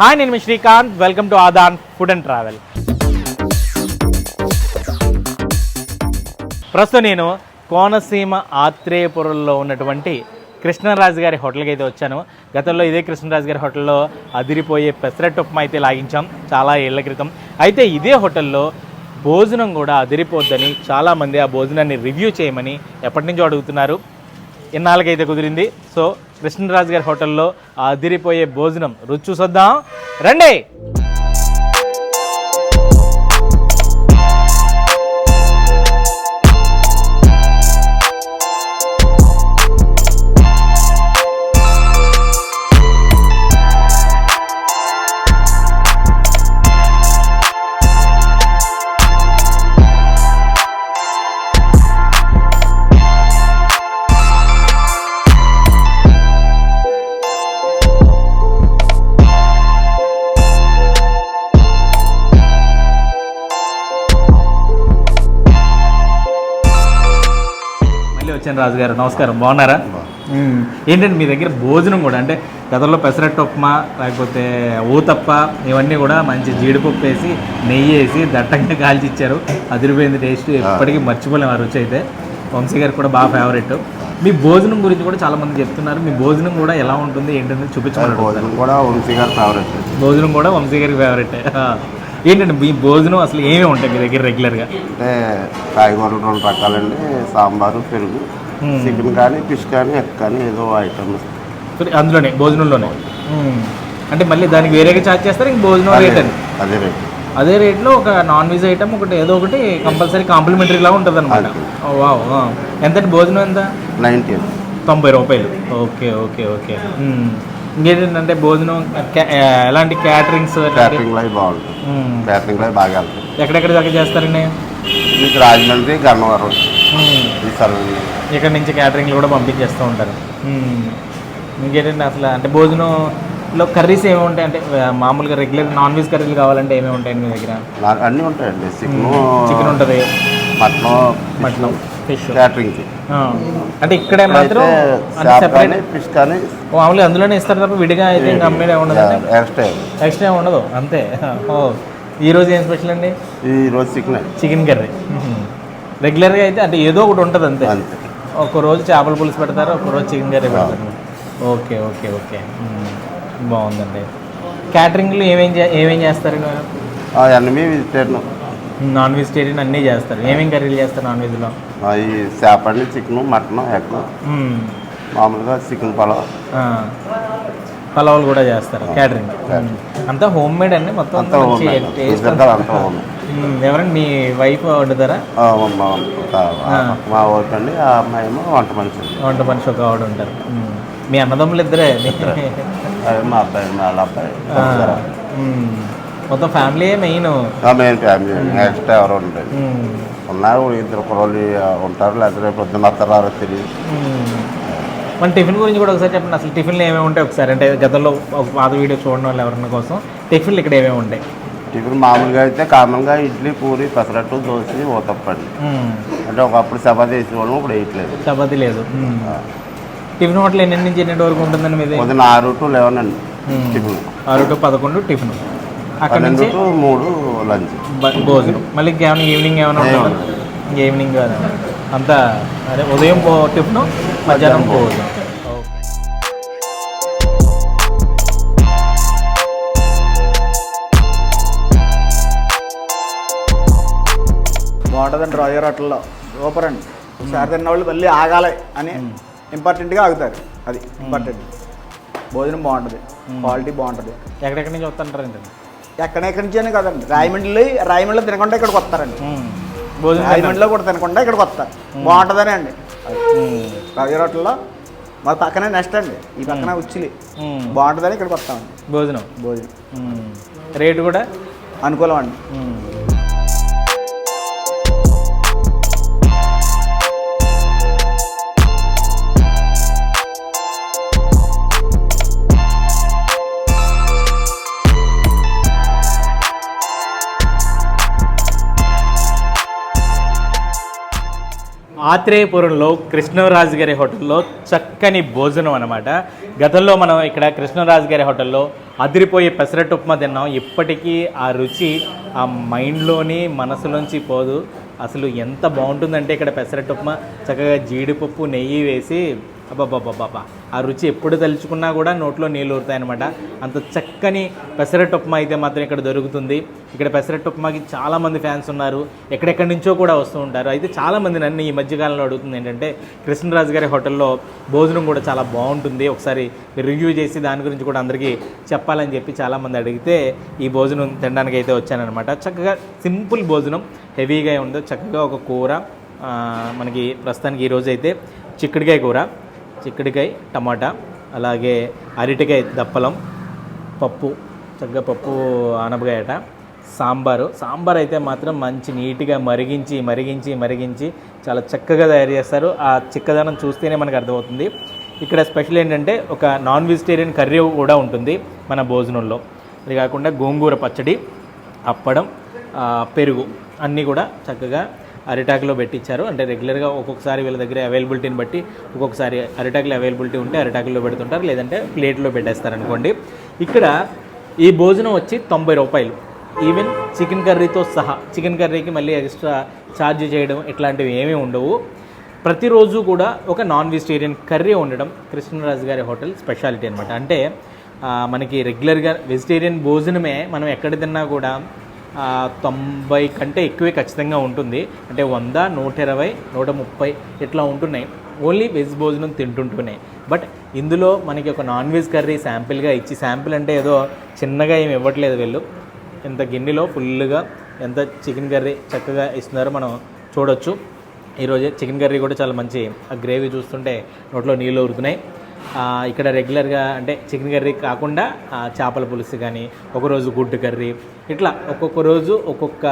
Hi నేను మీ Srikanth. Welcome to Aadhan food and travel ప్రస్తుతం నేను కోనసీమ ఆత్రేయపురంలో ఉన్నటువంటి కృష్ణరాజు గారి హోటల్కి అయితే వచ్చాను. గతంలో ఇదే కృష్ణరాజు గారి హోటల్లో అదిరిపోయే పెసరట్టు ఉప్మా అయితే లాగించాం చాలా ఏళ్ళ క్రితం. అయితే ఇదే హోటల్లో భోజనం కూడా అదిరిపోద్దని చాలామంది ఆ భోజనాన్ని రివ్యూ చేయమని ఎప్పటి నుంచో అడుగుతున్నారు. ఇన్నాళ్ళకైతే కుదిరింది. సో కృష్ణరాజు గారి హోటల్లో ఆ అదిరిపోయే భోజనం రుచి చూసొద్దాం. రండి! వచ్చాను రాజు గారు. నమస్కారం. బాగున్నారా. ఏంటంటే మీ దగ్గర భోజనం కూడా అంటే గతంలో పెసరట్టు ఉప్మా లేకపోతే ఊతప్ప ఇవన్నీ కూడా మంచి జీడిపప్పు వేసి నెయ్యి వేసి దట్టంగా కాల్చి ఇచ్చారు అదిరిపోయింది టేస్ట్. ఎప్పటికీ మర్చిపోలేము ఆ రుచి అయితే వంశీ గారికి కూడా బాగా ఫేవరెట్ మీ భోజనం గురించి కూడా చాలా మంది చెప్తున్నారు. మీ భోజనం కూడా ఎలా ఉంటుంది ఏంటనేది చూపించమని భోజనం కూడా వంశీ గారు ఫేవరెట్ భోజనం కూడా వంశీ గారికి ఫేవరెట్ ఏంటంటే మీ భోజనం అసలు ఏమేమి ఉంటాయి మీ దగ్గర రెగ్యులర్గా అంటే కాయగూరలు రెండు రకాలండి. సాంబారు పెరుగు. చికెన్ కానీ ఫిష్ కానీ ఎగ్ కానీ ఏదో ఐటమ్స్ అందులోనే భోజనంలోనే? మ్మ్. అంటే మళ్ళీ దానికి వేరేగా ఛార్జ్ చేస్తారు? ఇంక భోజనం రేట్ అని? అదే రేట్ అదే రేట్లో ఒక నాన్ వెజ్ ఐటమ్ ఒకటి ఏదో ఒకటి కంపల్సరీ కాంప్లిమెంటరీ లా ఉంటుంది అనమాట. వావ్ ఎంత భోజనం ఎంత? నైంటీ తొంభై రూపాయలు. Okay okay okay. మ్మ్. ఇంకేంటంటే భోజనం ఎలాంటి క్యాటరింగ్స్ క్యాటరింగ్ లైవ్ బాగుంటుంది. క్యాటరింగ్ లైవ్ బాగా ఎక్కడెక్కడ దాకా చేస్తారండి? మీకు రాజమండ్రి గన్నవరం. ఇక్కడ నుంచి క్యాటరింగ్లు కూడా పంపించేస్తూ ఉంటారు. ఇంకేంటంటే అసలు అంటే భోజనంలో కర్రీస్ ఏమి ఉంటాయి? అంటే మామూలుగా రెగ్యులర్ నాన్ వెజ్ కర్రీలు కావాలంటే ఏమేమి ఉంటాయండి మీ దగ్గర? అన్నీ ఉంటాయండి. చికెన్ చికెన్ ఉంటుంది. Mutton mutton. ఫిష్. క్యాటరింగ్కి. అంటే ఇక్కడే మాత్రం కానీ ఫిష్ కానీ మామూలుగా అందులోనే ఇస్తారు తప్ప విడిగా అయితే అమ్మేదే ఉండదు ఎక్స్ట్రా ఎక్స్ట్రా ఉండదు. అంతే. ఓ ఈ రోజు ఏం స్పెషల్ అండి? ఈ రోజు చికెన్ చికెన్ కర్రీ. రెగ్యులర్గా అయితే అంటే ఏదో ఒకటి ఉంటుంది అంతే. ఒక రోజు చేపల పులుసు పెడతారు ఒక రోజు చికెన్ కర్రీ పెడతారు. Okay okay okay. బాగుందండి. క్యాటరింగ్లు ఏమేం చే- ఏమేం చేస్తారు? అవన్నీ వెజిటేరియన్ నాన్ వెజిటేరియన్ అన్నీ చేస్తారు. ఏమేం కర్రీలు చేస్తారు నాన్ వెజ్లో? ఈ చేప అండి చికెన్ మటన్ ఎగ్. మామూలుగా చికెన్ పలావ్. పలావులు కూడా చేస్తారు క్యాటరింగ్. అంతా హోమ్ మేడ్ అండి మొత్తం. ఎవరండి మీ వైఫ్ వండుతారా? మా ఊరికి అండి ఆ అమ్మాయి వంట మనిషి వంట మనిషి ఒక ఆవిడ ఉంటారు. మీ అన్నదమ్ములు ఇద్దరే? మా అబ్బాయి మా వాళ్ళ అబ్బాయి. మొత్తం family main main family next ఎవరు ఉంటాయి ఉన్నారు ఇద్దరు కుర్రోళ్ళు ఉంటారు. లేకపోతే రేపు పొద్దున్న వస్తారో తెలియదు మన టిఫిన్ గురించి కూడా ఒకసారి చెప్పండి. అసలు టిఫిన్లు ఏమేమి ఉంటాయి ఒకసారి? అంటే గతంలో ఒక పాత వీడియో చూడడం వాళ్ళు ఎవరిన కోసం. టిఫిన్లు ఇక్కడ ఏమేమి ఉంటాయి? టిఫిన్ మామూలుగా అయితే కామన్గా ఇడ్లీ పూరి పెసరట్టు దోశ ఊతప్పండి. మ్మ్. అంటే ఒకప్పుడు చపాతీ వేసేవాళ్ళం ఇప్పుడు వేయట్లేదు. చపాతీ లేదు. టిఫిన్ హోటల్ ఎన్ని నుంచి ఎన్నింటి వరకు ఉంటుందండి మీది? ఆరు టు లెవెన్ అండి. టిఫిన్. ఆరు టు పదకొండు టిఫిన్. అక్కడ పన్నెండు నుంచి టు మూడు లంచ్. భోజనం. మళ్ళీ ఇంకేమైనా ఈవినింగ్ ఏమైనా ఉంటుందా? ఈవినింగ్ కాదు. అంతా అదే ఉదయం పో టిఫిన్ మధ్యాహ్నం భోజనం. బాగుంటుందండి రాజు హోటల్లో సూపర్ అండి. ఒకసారి తిన్న వాళ్ళు మళ్ళీ ఆగాలి అని ఇంపార్టెంట్గా ఆగుతారు. అది ఇంపార్టెంట్. భోజనం బాగుంటుంది. క్వాలిటీ బాగుంటుంది. ఎక్కడెక్కడి నుంచి వస్తుంటారండి ఎక్కడెక్కడి నుంచి అని కదండి. రాయమండ్రి రాయమండ్రిలో తినకుండా ఇక్కడికి వస్తారండి. భోజనం రాయమండ్రిలో కూడా తినకుండా ఇక్కడికి వస్తారు. బాగుంటుందని అండి. రాజు హోటల్లో మా పక్కనే నెక్స్ట్ అండి. ఈ పక్కన ఉచ్చిలి. బాగుంటుందని ఇక్కడికి వస్తామండి. భోజనం. భోజనం. రేటు కూడా? అనుకూలం అండి. ఆత్రేయపురంలో కృష్ణరాజు గారి హోటల్లో చక్కని భోజనం అనమాట గతంలో మనం ఇక్కడ కృష్ణరాజు గారి హోటల్లో అదిరిపోయే పెసరట్టు ఉప్మా తిన్నాం. ఇప్పటికీ ఆ రుచి ఆ మైండ్లోని మనసులోంచి పోదు. అసలు ఎంత బాగుంటుందంటే ఇక్కడ పెసరట్టు ఉప్మా. చక్కగా జీడిపప్పు నెయ్యి వేసి అబ్బాబ్బాబ్బాబ్బా ఆ రుచి ఎప్పుడు తలుచుకున్నా కూడా నోట్లో నీళ్ళు ఊరుతాయన్నమాట. అంత చక్కని పెసరట్టు ఉప్మా అయితే మాత్రం ఇక్కడ దొరుకుతుంది. ఇక్కడ పెసరట్టు ఉప్మాకి చాలామంది ఫ్యాన్స్ ఉన్నారు. ఎక్కడెక్కడి నుంచో కూడా వస్తూ ఉంటారు. అయితే చాలామంది నన్ను ఈ మధ్యకాలంలో అడుగుతుంది ఏంటంటే కృష్ణరాజు గారి హోటల్లో భోజనం కూడా చాలా బాగుంటుంది. ఒకసారి రివ్యూ చేసి దాని గురించి కూడా అందరికీ చెప్పాలని చెప్పి చాలామంది అడిగితే ఈ భోజనం తినడానికి అయితే వచ్చానమాట చక్కగా సింపుల్ భోజనం హెవీగా ఉందో చక్కగా ఒక కూర మనకి ప్రస్తుతానికి ఈరోజు అయితే చిక్కుడుకాయ కూర. చిక్కుడుకాయ టమాటా అలాగే అరటికాయ దప్పలం పప్పు చక్కగా పప్పు ఆనపకాయట సాంబారు. సాంబార్ అయితే మాత్రం మంచి నీట్గా మరిగించి మరిగించి మరిగించి చాలా చక్కగా తయారు చేస్తారు. ఆ చిక్కదనం చూస్తేనే మనకు అర్థమవుతుంది. ఇక్కడ స్పెషల్ ఏంటంటే ఒక నాన్ వెజిటేరియన్ కర్రీ కూడా ఉంటుంది మన భోజనంలో. అది కాకుండా గోంగూర పచ్చడి అప్పడం పెరుగు అన్నీ కూడా చక్కగా అరిటాకులో పెట్టించారు. అంటే రెగ్యులర్గా ఒక్కొక్కసారి వీళ్ళ దగ్గర అవైలబిలిటీని బట్టి ఒక్కొక్కసారి అరిటాకులు అవైలబిలిటీ ఉంటే అరిటాకులో పెడుతుంటారు. లేదంటే ప్లేట్లో పెట్టేస్తారు అనుకోండి ఇక్కడ ఈ భోజనం వచ్చి తొంభై రూపాయలు. ఈవెన్ చికెన్ కర్రీతో సహా చికెన్ కర్రీకి మళ్ళీ ఎక్స్ట్రా ఛార్జ్ చేయడం ఇట్లాంటివి ఏమీ ఉండవు. ప్రతిరోజు కూడా ఒక నాన్ వెజిటేరియన్ కర్రీ ఉండడం కృష్ణరాజు గారి హోటల్ స్పెషాలిటీ అనమాట అంటే మనకి రెగ్యులర్గా వెజిటేరియన్ భోజనమే మనం ఎక్కడ తిన్నా కూడా తొంభై కంటే ఎక్కువే ఖచ్చితంగా ఉంటుంది. అంటే వంద నూట ఇరవై నూట ముప్పై ఇట్లా ఉంటున్నాయి. ఓన్లీ వెజ్ భోజనం తింటుంటున్నాయి బట్ ఇందులో మనకి ఒక నాన్ వెజ్ కర్రీ శాంపిల్గా ఇచ్చి శాంపిల్ అంటే ఏదో చిన్నగా ఏమి ఇవ్వట్లేదు వీళ్ళు. ఎంత గిన్నెలో ఫుల్గా ఎంత చికెన్ కర్రీ చక్కగా ఇస్తున్నారో మనం చూడొచ్చు. ఈరోజు చికెన్ కర్రీ కూడా చాలా మంచి ఆ గ్రేవీ చూస్తుంటే నోట్లో నీళ్ళు ఊరుతున్నాయి. ఇక్కడ రెగ్యులర్గా అంటే చికెన్ కర్రీ కాకుండా చేపల పులుసు కానీ ఒకరోజు గుడ్డు కర్రీ ఇట్లా ఒక్కొక్క రోజు ఒక్కొక్క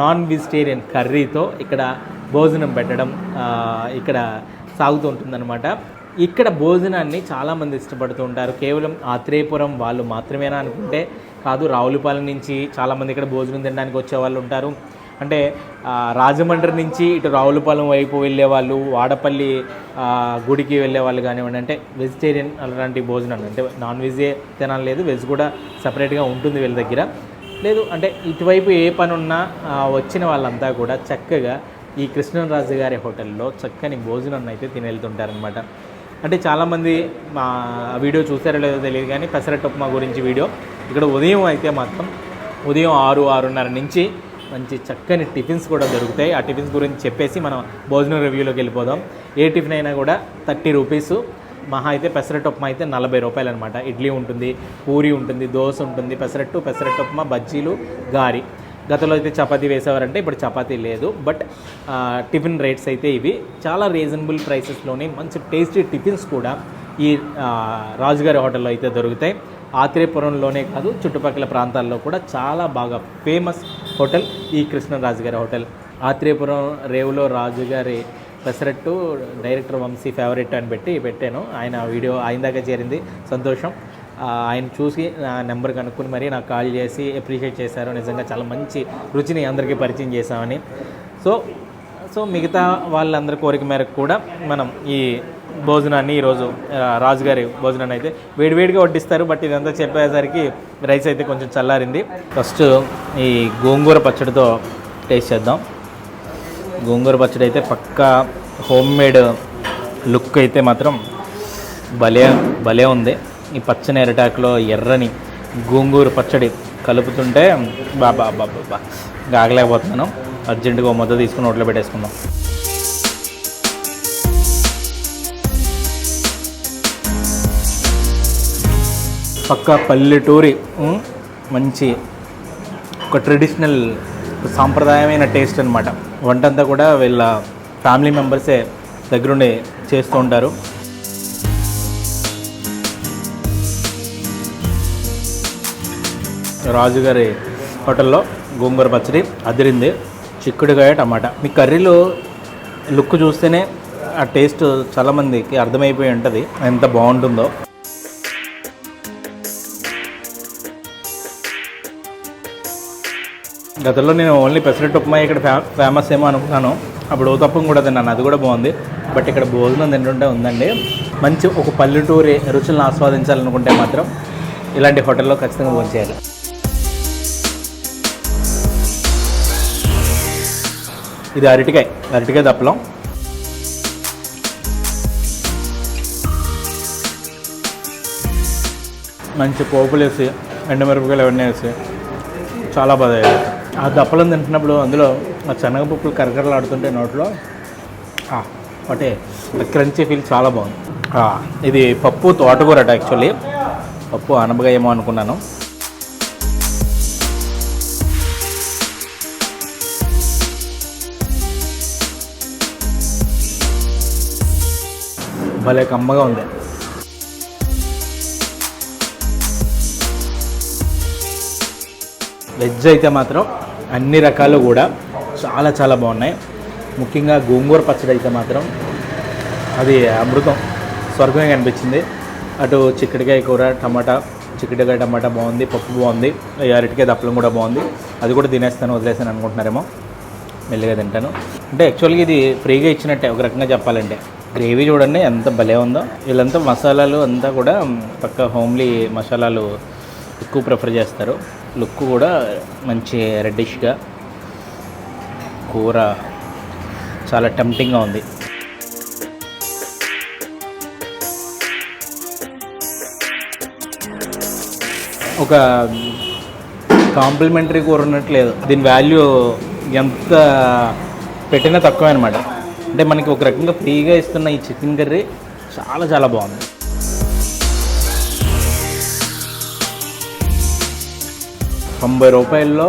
నాన్ వెజిటేరియన్ కర్రీతో ఇక్కడ భోజనం పెట్టడం ఇక్కడ సాగుతూ ఉంటుందన్నమాట. ఇక్కడ భోజనాన్ని చాలామంది ఇష్టపడుతూ ఉంటారు. కేవలం ఆత్రేయపురం వాళ్ళు మాత్రమేనా అనుకుంటే కాదు రావులపాలెం నుంచి చాలామంది ఇక్కడ భోజనం తినడానికి వచ్చే వాళ్ళు ఉంటారు. అంటే రాజమండ్రి నుంచి ఇటు రావులపాలెం వైపు వెళ్ళే వాళ్ళు వాడపల్లి గుడికి వెళ్ళే వాళ్ళు కానివ్వండి అంటే వెజిటేరియన్ అలాంటి భోజనాలు అంటే నాన్ వెజే తినాలి లేదు వెజ్ కూడా సపరేట్గా ఉంటుంది వీళ్ళ దగ్గర. లేదు అంటే ఇటువైపు ఏ పని ఉన్నా వచ్చిన వాళ్ళంతా కూడా చక్కగా ఈ కృష్ణరాజు గారి హోటల్లో చక్కని భోజనం అయితే తిని వెళ్తుంటారనమాట అంటే చాలామంది మా వీడియో చూసారో లేదో తెలియదు కానీ పెసరట్ ఉప్మా గురించి వీడియో. ఇక్కడ ఉదయం అయితే మాత్రం ఉదయం ఆరు ఆరున్నర నుంచి మంచి చక్కని టిఫిన్స్ కూడా దొరుకుతాయి. ఆ టిఫిన్స్ గురించి చెప్పేసి మనం భోజనం రివ్యూలోకి వెళ్ళిపోదాం. ఏ టిఫిన్ అయినా కూడా థర్టీ రూపీస్. మహా అయితే పెసరట్టు ఉప్మా అయితే నలభై రూపాయలు అనమాట ఇడ్లీ ఉంటుంది పూరి ఉంటుంది దోశ ఉంటుంది పెసరట్టు పెసరట్టు ఉప్మా బజ్జీలు గారి. గతంలో అయితే చపాతీ వేసేవారంటే ఇప్పుడు చపాతీ లేదు. బట్ టిఫిన్ రేట్స్ అయితే ఇవి. చాలా రీజనబుల్ ప్రైసెస్లోనే మంచి టేస్టీ టిఫిన్స్ కూడా ఈ రాజుగారి హోటల్లో అయితే దొరుకుతాయి. ఆత్రేయపురంలోనే కాదు చుట్టుపక్కల ప్రాంతాల్లో కూడా చాలా బాగా ఫేమస్ హోటల్ ఈ కృష్ణరాజు గారి హోటల్. ఆత్రేయపురం రేవులో రాజుగారి పెసరట్టు డైరెక్టర్ వంశీ ఫేవరెట్ అని పెట్టి పెట్టాను. ఆయన వీడియో ఆయన దాకా చేరింది. సంతోషం. ఆయన చూసి నా నెంబర్ కనుక్కొని మరీ నాకు కాల్ చేసి అప్రిషియేట్ చేశారు. నిజంగా చాలా మంచి రుచిని అందరికీ పరిచయం చేశామని. సో సో మిగతా వాళ్ళందరి కోరిక మేరకు కూడా మనం ఈ భోజనాన్ని ఈరోజు రాజుగారి భోజనాన్ని అయితే వేడివేడిగా వడ్డిస్తారు. బట్ ఇదంతా చెప్పేసరికి రైస్ అయితే కొంచెం చల్లారింది. ఫస్ట్ ఈ గోంగూర పచ్చడితో టేస్ట్ చేద్దాం. గోంగూర పచ్చడి అయితే పక్కా హోమ్ మేడ్ లుక్ అయితే మాత్రం భలే భలే ఉంది. ఈ పచ్చని ఎరటాకులో ఎర్రని గోంగూర పచ్చడి కలుపుతుంటే బాబా బాబా బాగా ఆగలేకపోతున్నాను అర్జెంటుగా ఓ తీసుకుని నోట్లో పెట్టేసుకుందాం. పక్క పల్లెటూరి మంచి ఒక ట్రెడిషనల్ సాంప్రదాయమైన టేస్ట్ అనమాట వంట అంతా కూడా వీళ్ళ ఫ్యామిలీ మెంబర్సే దగ్గరుండి చేస్తూ ఉంటారు. రాజుగారి హోటల్లో గోంగూర పచ్చడి అదిరింది. చిక్కుడుకాయ టమాటా. మీ కర్రీలో లుక్ చూస్తేనే ఆ టేస్ట్ చాలామందికి అర్థమైపోయి ఉంటుంది ఎంత బాగుంటుందో. గతంలో నేను ఓన్లీ పెసరెట్ ఉప్మా ఇక్కడ ఫే ఫేమస్ ఏమో అనుకున్నాను. అప్పుడు ఊతప్పం కూడా తిన్నాను అది కూడా బాగుంది. బట్ ఇక్కడ భోజనం తింటుంటే ఉందండి. మంచి ఒక పల్లెటూరి రుచులను ఆస్వాదించాలనుకుంటే మాత్రం ఇలాంటి హోటల్లో ఖచ్చితంగా భోజనం చేయాలి. ఇది అరటికాయ. అరటికాయ దప్పలం. మంచి పోపులు వేసి ఎండమిరపకాయలు అవన్నీ వేసి చాలా బాగా ఆ దప్పలం తింటున్నప్పుడు అందులో ఆ శనగపప్పులు కరకరలాడుతుంటే నోట్లో ఆ, ఒకటే క్రంచీ ఫీల్ చాలా బాగుంది. ఇది పప్పు తోటకూర అట యాక్చువల్లీ. పప్పు అనపగా ఏమో అనుకున్నాను. భలే కమ్మగా ఉంది. వెజ్ అయితే మాత్రం అన్ని రకాలు కూడా చాలా చాలా బాగున్నాయి. ముఖ్యంగా గోంగూర పచ్చడి అయితే మాత్రం అది అమృతం స్వర్గమే అనిపించింది అటు చిక్కడికాయ కూర టమాటా చిక్కడికాయ టమాటా బాగుంది పప్పు బాగుంది అరటికాయ దప్పలం కూడా బాగుంది. అది కూడా తినేస్తాను వదిలేస్తాను అనుకుంటున్నారేమో. మెల్లిగా తింటాను. అంటే యాక్చువల్గా ఇది ఫ్రీగా ఇచ్చినట్టే ఒక రకంగా చెప్పాలంటే. గ్రేవీ చూడండి ఎంత భలే ఉందో. వీళ్ళంతా మసాలాలు అంతా కూడా పక్క హోమ్లీ మసాలాలు ఎక్కువ ప్రిఫర్ చేస్తారు. లుక్ కూడా మంచి రెడ్డిష్గా కూర చాలా టెంప్టింగ్గా ఉంది. ఒక కాంప్లిమెంటరీ కూర ఉన్నట్టు లేదు. దీని వాల్యూ ఎంత పెట్టినా తక్కువే అనమాట అంటే మనకి ఒక రకంగా ఫ్రీగా ఇస్తున్న ఈ చికెన్ కర్రీ చాలా చాలా బాగుంది. తొంభై రూపాయల్లో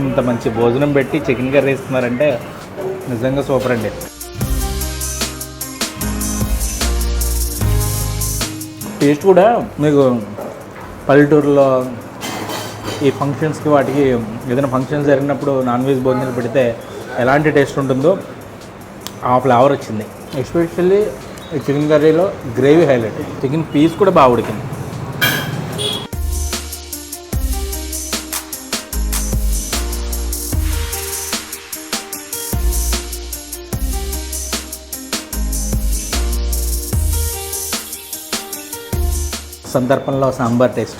ఇంత మంచి భోజనం పెట్టి చికెన్ కర్రీ ఇస్తున్నారంటే నిజంగా సూపర్ అండి. టేస్ట్ కూడా మీకు పల్లెటూరులో ఈ ఫంక్షన్స్కి వాటికి ఏదైనా ఫంక్షన్స్ జరిగినప్పుడు నాన్ వెజ్ భోజనాలు పెడితే ఎలాంటి టేస్ట్ ఉంటుందో ఆ ఫ్లేవర్ వచ్చింది. ఎస్పెషల్లీ ఈ చికెన్ కర్రీలో గ్రేవీ హైలైట్. చికెన్ పీస్ కూడా బాగా ఉడికింది. సందర్భంలో సాంబార్ టేస్ట్.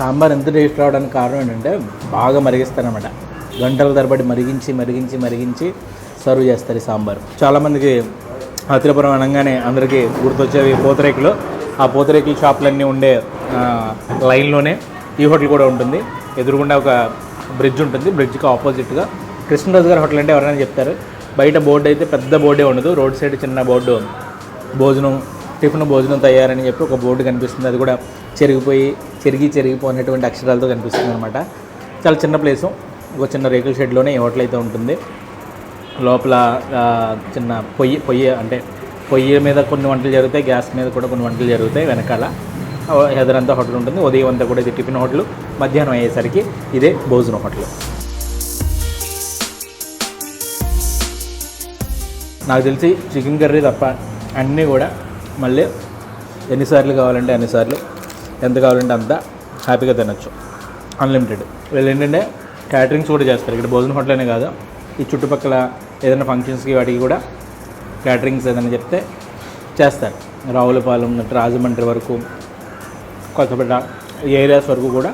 సాంబార్ ఎంత టేస్ట్ రావడానికి కారణం ఏంటంటే బాగా మరిగిస్తారనమాట గంటల తరబడి మరిగించి మరిగించి మరిగించి సర్వ్ చేస్తారు ఈ సాంబార్. చాలామందికి ఆత్రేపురం అనగానే అందరికీ గుర్తొచ్చేవి పూతరేకులు. ఆ పూతరేకుల షాపులన్నీ ఉండే లైన్లోనే ఈ హోటల్ కూడా ఉంటుంది. ఎదురుగుండా ఒక బ్రిడ్జ్ ఉంటుంది. బ్రిడ్జ్కి ఆపోజిట్గా కృష్ణరాజు గారి హోటల్ అంటే ఎవరైనా చెప్తారు. బయట బోర్డు అయితే పెద్ద బోర్డే ఉండదు. రోడ్ సైడ్ చిన్న బోర్డు. భోజనం టిఫిన్ భోజనం తయారని చెప్పి ఒక బోర్డు కనిపిస్తుంది. అది కూడా చెరిగిపోయి చెరిగి చెరిగిపోయినటువంటి అక్షరాలతో కనిపిస్తుంది అనమాట చాలా చిన్న ప్లేసు. ఒక చిన్న రేకుల షెడ్లోనే ఈ హోటల్ అయితే ఉంటుంది. లోపల చిన్న పొయ్యి పొయ్యి అంటే పొయ్యి మీద కొన్ని వంటలు జరుగుతాయి గ్యాస్ మీద కూడా కొన్ని వంటలు జరుగుతాయి వెనకాల. ఎదరంతా హోటల్ ఉంటుంది. ఉదయం అంతా కూడా ఇది టిఫిన్ హోటల్. మధ్యాహ్నం అయ్యేసరికి ఇదే భోజనం హోటల్. నాకు తెలిసి చికెన్ కర్రీ తప్ప అన్నీ కూడా మళ్ళీ ఎన్నిసార్లు కావాలంటే అన్నిసార్లు ఎంత కావాలంటే అంత హ్యాపీగా తినచ్చు. అన్లిమిటెడ్ వీళ్ళు ఏంటంటే క్యాటరింగ్స్ కూడా చేస్తారు. ఇక్కడ భోజనం హోటల్ అనే కాదు. ఈ చుట్టుపక్కల ఏదైనా ఫంక్షన్స్కి వాటికి కూడా క్యాటరింగ్స్ ఏదైనా చెప్తే చేస్తారు. రావులపాలెం నుంచి రాజమండ్రి వరకు కొత్తపేట ఏరియాస్ వరకు కూడా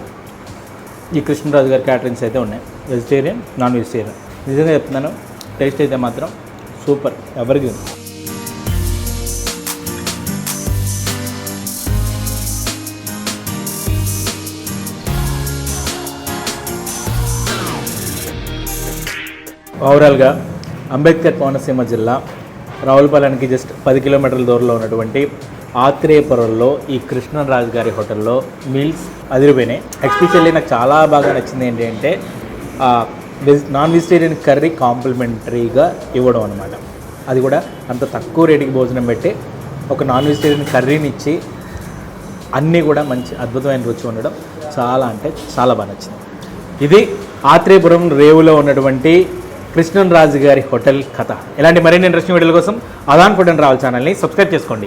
ఈ కృష్ణరాజు గారి క్యాటరింగ్స్ అయితే ఉన్నాయి. వెజిటేరియన్ నాన్ వెజిటేరియన్ నిజంగా చెప్తున్నాను టేస్ట్ అయితే మాత్రం సూపర్. ఎవరికి ఓవరాల్గా అంబేద్కర్ కోనసీమ జిల్లా రావులపాలెనికి జస్ట్ పది కిలోమీటర్ల దూరంలో ఉన్నటువంటి ఆత్రేయపురంలో ఈ కృష్ణరాజు గారి హోటల్లో మీల్స్ అదిరిపోయినాయి. ఎస్పెషల్లీ నాకు చాలా బాగా నచ్చింది ఏంటి అంటే వెజ్ నాన్ వెజిటేరియన్ కర్రీ కాంప్లిమెంటరీగా ఇవ్వడం అనమాట అది కూడా అంత తక్కువ రేటుకి భోజనం పెట్టి ఒక నాన్ వెజిటేరియన్ కర్రీని ఇచ్చి అన్నీ కూడా మంచి అద్భుతమైన రుచి ఉండడం చాలా అంటే చాలా బాగా నచ్చింది. ఇది ఆత్రేయపురం రేవులో ఉన్నటువంటి కృష్ణన్ రాజు గారి హోటల్ కథ. ఇలాంటి మరిన్ని ఇంట్రెస్టింగ్ వీడియోల కోసం అదాన్ ఫుడ్ అండ్ ట్రావెల్ ఛానల్ని సబ్స్క్రైబ్ చేసుకోండి.